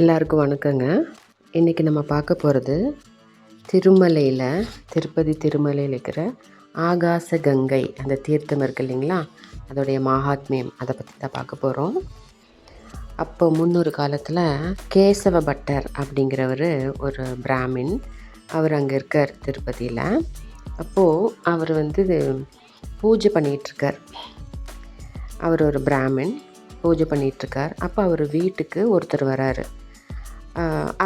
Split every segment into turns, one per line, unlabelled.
எல்லாருக்கும் வணக்கங்க. இன்றைக்கி நம்ம பார்க்க போகிறது திருமலையில் திருப்பதி திருமலையில் இருக்கிற ஆகாச கங்கை அந்த தீர்த்தம் இருக்கு இல்லைங்களா? அதோடைய மகாத்மியம். அதை பற்றி தான் பார்க்க போகிறோம் அப்போ முன்னொரு காலத்தில் கேசவ பட்டர் அப்படிங்கிறவர் ஒரு பிராமின். அவர் அங்கே இருக்கார் திருப்பதியில். அப்போது அவர் வந்து பூஜை பண்ணிகிட்ருக்கார் அவர் ஒரு பிராமின். பூஜை பண்ணிகிட்ருக்கார் அப்போ அவர் வீட்டுக்கு ஒருத்தர் வராரு.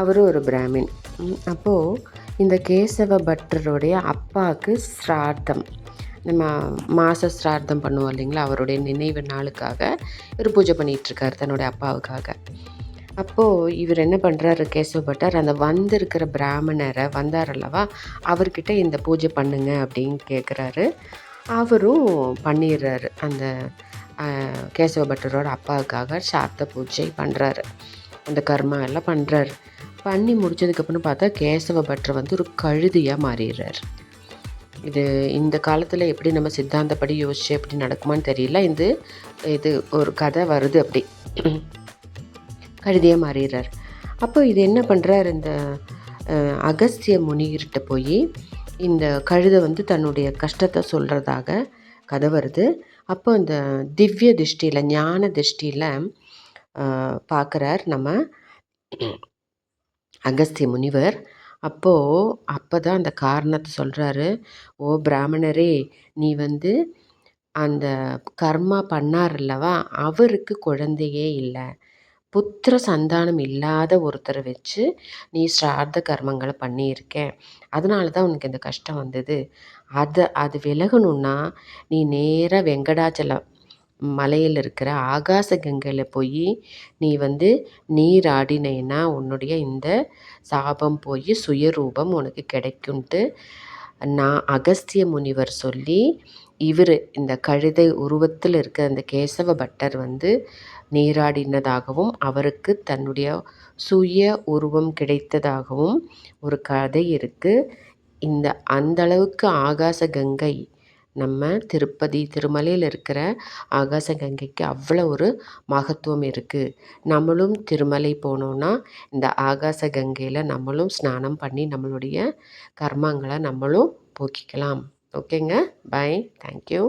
அவரும் ஒரு பிராமின். அப்போது இந்த கேசவ பட்டருடைய அப்பாவுக்கு ஸ்ரார்த்தம் நம்ம மாத ஸ்ரார்த்தம் பண்ணுவோம் இல்லைங்களா? அவருடைய நினைவு நாளுக்காக இவர் பூஜை பண்ணிகிட்ருக்கார் தன்னுடைய அப்பாவுக்காக. அப்போது இவர் என்ன பண்ணுறாரு கேசவ பட்டர்? அந்த வந்திருக்கிற பிராமணரை வந்தார் அல்லவா? அவர்கிட்ட இந்த பூஜை பண்ணுங்க அப்படின்னு கேட்குறாரு அவரும் பண்ணிடுறாரு. அந்த கேசவ பட்டரோட அப்பாவுக்காக சாத்த பூஜை பண்ணுறாரு அந்த கர்மா எல்லாம் பண்ணுறாரு பண்ணி முடிச்சதுக்கப்புறம் பார்த்தா கேசவ பட்டர் வந்து ஒரு கழுதியாக மாறிடுறார். இது இந்த காலத்தில் எப்படி நம்ம சித்தாந்தப்படி யோசிச்சு எப்படி நடக்குமான்னு தெரியல. இது இது ஒரு கதை வருது அப்படி. கழுதியாக மாறிடுறார். அப்போ இது என்ன பண்ணுறார் இந்த அகஸ்திய முனிகிட்ட போய் இந்த கழுதை வந்து தன்னுடைய கஷ்டத்தை சொல்கிறதாக கதை வருது. அப்போ இந்த திவ்ய திருஷ்டியில் ஞான திருஷ்டியில் பார்க்குறார் நம்ம. அகஸ்திய முனிவர். அப்போது அப்போ தான் அந்த காரணத்தை சொல்கிறாரு ஓ பிராமணரே நீ வந்து அந்த கர்மா பண்ணார் அல்லவா? அவருக்கு குழந்தையே இல்லை. புத்திர சந்தானம் இல்லாத ஒருத்தரை வச்சு நீ ஸ்ரார்த்த கர்மங்களை பண்ணியிருக்கேன் அதனால தான் உனக்கு இந்த கஷ்டம் வந்தது. அதை அது விலகணுன்னா நீ நேராக வெங்கடாச்சலம் மலையில் இருக்கிற ஆகாச கங்கையில் போய் நீ வந்து நீராடினேன்னா உன்னுடைய இந்த சாபம் போய் சுயரூபம் உனக்கு கிடைக்கும்ட்டு நான் அகஸ்திய முனிவர் சொல்லி இவர் இந்த கழுதை உருவத்தில் இருக்க அந்த கேசவ பட்டர் வந்து நீராடினதாகவும் அவருக்கு தன்னுடைய சுய உருவம் கிடைத்ததாகவும் ஒரு கதை இருக்குது இந்த அந்தளவுக்கு ஆகாச கங்கை நம்ம திருப்பதி திருமலையில் இருக்கிற ஆகாசகங்கைக்கு அவ்வளோ ஒரு மகத்துவம் இருக்குது நம்மளும் திருமலை போனோன்னா இந்த ஆகாசகங்கையில் நம்மளும் ஸ்நானம் பண்ணி நம்மளுடைய கர்மங்களை நம்மளும் போக்கிக்கலாம். ஓகேங்க? Bye thank you.